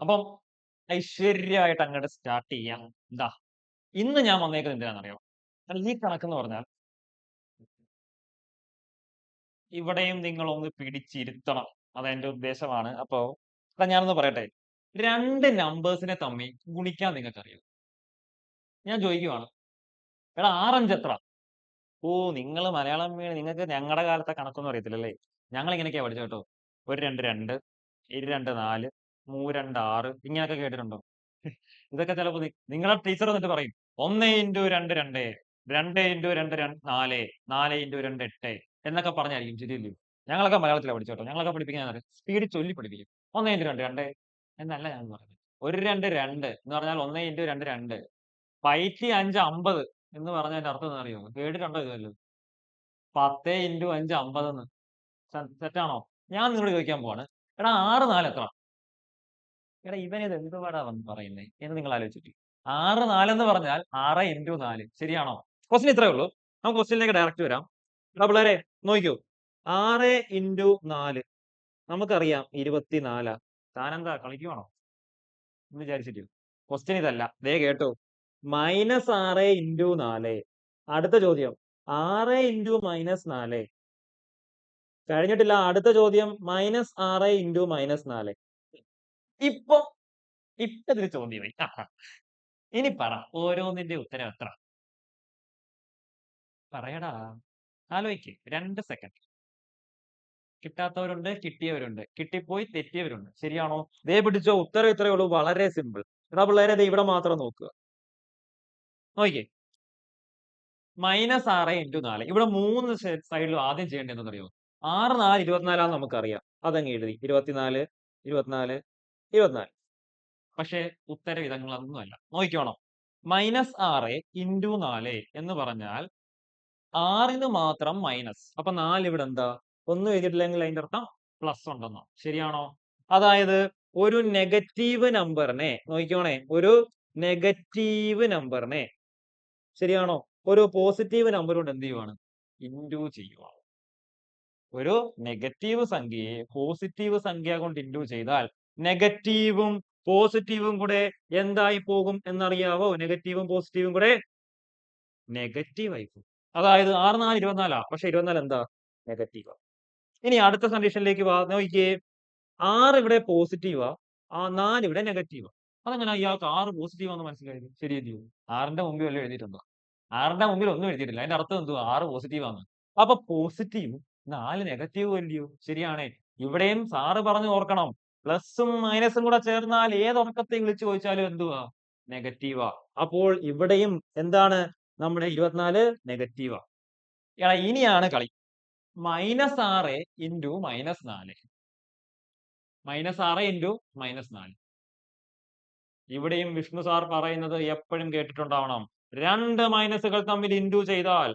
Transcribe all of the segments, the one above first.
അപ്പം ഐശ്വര്യമായിട്ട് അങ്ങോട്ട് സ്റ്റാർട്ട് ചെയ്യാം. എന്താ ഇന്ന് ഞാൻ വന്നേക്കുന്നത് എന്തിനാണെന്നറിയോ? ഈ കണക്കെന്ന് പറഞ്ഞാൽ ഇവിടെയും നിങ്ങൾ ഒന്ന് പിടിച്ചിരുത്തണം. അതെന്റെ ഉദ്ദേശമാണ്. അപ്പോ എടാ ഞാനൊന്ന് പറയട്ടെ. രണ്ട് നമ്പേഴ്സിനെ തമ്മിൽ ഗുണിക്കാൻ നിങ്ങൾക്ക് അറിയോ ഞാൻ ചോദിക്കുവാണ്. എടാ ആറഞ്ച് എത്ര? ഓ നിങ്ങൾ മലയാളം വീണ് നിങ്ങൾക്ക് ഞങ്ങളുടെ കാലത്തെ കണക്കൊന്നും അറിയത്തില്ലല്ലേ? ഞങ്ങൾ ഇങ്ങനെയൊക്കെയാ പഠിച്ചു കേട്ടോ. ഒരു രണ്ട് രണ്ട് ഇരു രണ്ട് നാല് മൂ രണ്ട് ആറ് ഇങ്ങനെയൊക്കെ കേട്ടിട്ടുണ്ടോ? ഇതൊക്കെ ചിലപ്പോ നിങ്ങളെ ടീച്ചർ എന്നിട്ട് പറയും ഒന്ന് ഇന്റു രണ്ട് രണ്ട് രണ്ട് ഇന്റു രണ്ട് രണ്ട് നാല് നാല് ഇന്റു രണ്ട് എട്ട് എന്നൊക്കെ പറഞ്ഞായിരിക്കും ശരിയല്ലേ ഞങ്ങളൊക്കെ മലയാളത്തിലാണ് പഠിച്ചോട്ടോ ഞങ്ങളൊക്കെ പഠിപ്പിക്കാൻ സ്പീഡ് ചൊല്ലി പഠിപ്പിക്കും ഒന്ന് ഇന്റു രണ്ട് രണ്ട് എന്നല്ല ഞാൻ പറഞ്ഞത് ഒരു രണ്ട് രണ്ട് എന്ന് പറഞ്ഞാൽ ഒന്ന് ഇന്റു രണ്ട് രണ്ട്. പൈറ്റി അഞ്ച് അമ്പത് എന്ന് പറഞ്ഞതിന്റെ അർത്ഥം എന്ന് അറിയോ കേട്ടിട്ടുണ്ടോ ഇതല്ലോ പത്ത് ഇന്റു അഞ്ച് അമ്പതെന്ന്. തെറ്റാണോ ഞാൻ നിങ്ങളോട് ചോദിക്കാൻ പോവാണ്. എടാ ആറ് നാല് എത്ര എടാ ഇവൻ ഇത് എന്തുവാടാ വന്ന് പറയുന്നേ? എന്ന് നിങ്ങൾ ആലോചിച്ചിട്ട്. ആറ് എന്ന് പറഞ്ഞാൽ ആറ് ഇന്റു നാല്. ശരിയാണോ? ക്വസ്റ്റ്യൻ ഇത്രേ ഉള്ളൂ. നമുക്ക് ക്വസ്റ്റ്യനിലേക്ക് ഡയറക്റ്റ് വരാം. എടാ പിള്ളേരെ നോക്കൂ. ആറ് ഇന്റു നാല്. നമുക്കറിയാം ഇരുപത്തിനാലാ. താനെന്താ കളിക്കുവാണോ? എന്ന് വിചാരിച്ചിട്ട്. ക്വസ്റ്റ്യൻ ഇതല്ല. ദേ കേട്ടോ. മൈനസ് ആറ് ഇന്റു നാല്. അടുത്ത ചോദ്യം. ആറ് ഇന്റു മൈനസ് നാല്. കഴിഞ്ഞിട്ടില്ല. അടുത്ത ചോദ്യം. മൈനസ് ആറ് ഇന്റു മൈനസ് നാല്. ഇപ്പൊ ഇപ്പൊ ഇതിന് ചോദ്യമായി ആഹാ. ഇനി പറ. ഓരോന്നിന്റെ ഉത്തരം എത്ര? പറയടാ. ആലോചിക്ക് രണ്ട് സെക്കൻഡ് കിട്ടാത്തവരുണ്ട് കിട്ടിയവരുണ്ട്. കിട്ടിപ്പോയി തെറ്റിയവരുണ്ട്. ശരിയാണോ? ദേ പിടിച്ചോ. ഉത്തരം ഇത്രയേ ഉള്ളൂ. വളരെ സിമ്പിൾ എടാ പിള്ളേരെ ദേ ഇവിടെ മാത്രം നോക്കുക നോക്കിക്കേ. മൈനസ് ആറ് ഇന്റു നാല്. ഇവിടെ മൂന്ന് സൈഡിലും ആദ്യം ചെയ്യേണ്ടതെന്ന് അറിയോ ആറ് നാല് ഇരുപത്തിനാലാന്ന് നമുക്കറിയാം. അതങ്ങ് എഴുതി. ഇരുപത്തിനാല് ഇരുപത്തിനാല് ഇരുപത്തിനാല് പക്ഷേ ഉത്തരം അല്ല നോക്കിക്കോണം. മൈനസ് ആറ് ഇന്റു നാല് എന്ന് പറഞ്ഞാൽ ആറിന് മാത്രം മൈനസ്. അപ്പൊ നാല് ഇവിടെ എന്താ? ഒന്നും എഴുതിയിട്ടില്ലെങ്കിൽ അതിന്റെ അർത്ഥം പ്ലസ് ഉണ്ടെന്നോ. ശരിയാണോ? അതായത് ഒരു നെഗറ്റീവ് നമ്പറിനെ നോക്കിക്കോണേ. ഒരു നെഗറ്റീവ് നമ്പറിനെ ശരിയാണോ? ഒരു പോസിറ്റീവ് നമ്പർ കൊണ്ട് എന്ത് ചെയ്യുവാണ്? ഇന്റു ചെയ്യുവാണ്. ഒരു നെഗറ്റീവ് സംഖ്യയെ പോസിറ്റീവ് സംഖ്യ കൊണ്ട് ഇന്റു ചെയ്താൽ നെഗറ്റീവും പോസിറ്റീവും കൂടെ എന്തായി പോകും എന്നറിയാവോ? നെഗറ്റീവും പോസിറ്റീവും കൂടെ നെഗറ്റീവ് ആയി പോകും. അതായത് ആറ് നാല് ഇരുപത്തിനാലാ? പക്ഷെ ഇരുപത്തിനാല് എന്താ? നെഗറ്റീവാ. ഇനി അടുത്ത കണ്ടീഷനിലേക്ക് നോക്കിയേ. ആറ് ഇവിടെ പോസിറ്റീവാ ആ നാല് ഇവിടെ നെഗറ്റീവാ. അതങ്ങനെ ഇയാൾക്ക് ആറ് പോസിറ്റീവ് ആണെന്ന് മനസ്സിലായത് ശരിയല്ലയോ ആറിന്റെ മുമ്പിൽ വല്ലതും എഴുതിയിട്ടുണ്ടോ? ആറിന്റെ മുമ്പിൽ ഒന്നും എഴുതിയിട്ടില്ല. അതിന്റെ അർത്ഥം എന്തുവാ? ആറ് പോസിറ്റീവ് ആണ് അപ്പൊ പോസിറ്റീവ് നാല് നെഗറ്റീവ് അല്ലയോ? ശരിയാണേ. ഇവിടെയും സാറ് പറഞ്ഞു ഓർക്കണം. പ്ലസും മൈനസും കൂടെ ചേർന്നാൽ ഏത് ഉറക്കത്തെ വിളിച്ചു ചോദിച്ചാലും എന്തുവാ? നെഗറ്റീവാ. അപ്പോൾ ഇവിടെയും എന്താണ് നമ്മുടെ ഇരുപത്തിനാല്? നെഗറ്റീവാ. എടാ ഇനിയാണ് കളി. മൈനസ് ആറ് ഇന്റു മൈനസ് നാല്. മൈനസ് ആറ് ഇന്റു മൈനസ് നാല്. ഇവിടെയും വിഷ്ണു സാർ പറയുന്നത് എപ്പോഴും കേട്ടിട്ടുണ്ടാവണം. രണ്ട് മൈനസുകൾ തമ്മിൽ ഇന്റു ചെയ്താൽ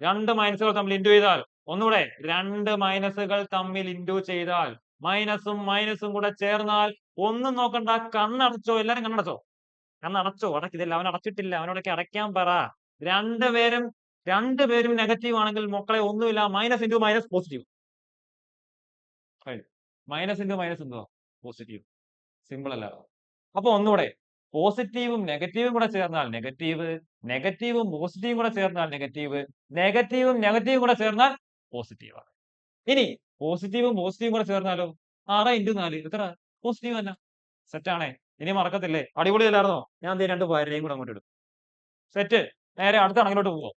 രണ്ട് മൈനസുകൾ തമ്മിൽ ഇന്റു ചെയ്താൽ ഒന്നുകൂടെ രണ്ട് മൈനസുകൾ തമ്മിൽ ഇന്റു ചെയ്താൽ മൈനസും മൈനസും കൂടെ ചേർന്നാൽ ഒന്നും നോക്കണ്ട. കണ്ണടച്ചോ എല്ലാരും കണ്ണടച്ചോ. കണ്ണടച്ചോ അടക്കിതില്ല അവൻ അടച്ചിട്ടില്ല. അവനോടൊക്കെ അടയ്ക്കാൻ പറ. രണ്ടുപേരും രണ്ടുപേരും നെഗറ്റീവ് ആണെങ്കിൽ മക്കളെ ഒന്നുമില്ല. Minus into minus positive minus into minus എന്തുവാ പോസിറ്റീവ് സിമ്പിൾ അല്ല. അപ്പൊ ഒന്നുകൂടെ. പോസിറ്റീവും നെഗറ്റീവും കൂടെ ചേർന്നാൽ നെഗറ്റീവ് നെഗറ്റീവും പോസിറ്റീവും കൂടെ ചേർന്നാൽ നെഗറ്റീവ് നെഗറ്റീവും നെഗറ്റീവും കൂടെ ചേർന്നാൽ പോസിറ്റീവ് ആണ്. ഇനി പോസിറ്റീവും പോസിറ്റീവും കൂടെ ചേർന്നാലോ? ആറ് ഇന്റു നാല്. എത്ര? പോസിറ്റീവ് തന്നെ. സെറ്റാണേ ഇനി മറക്കത്തില്ലേ? അടിപൊളി അല്ലായിരുന്നോ ഞാൻ രണ്ട് പേരെയും കൂടെ അങ്ങോട്ട് ഇടും. സെറ്റ് നേരെ അടുത്ത കണക്കിലോട്ട് പോവോ?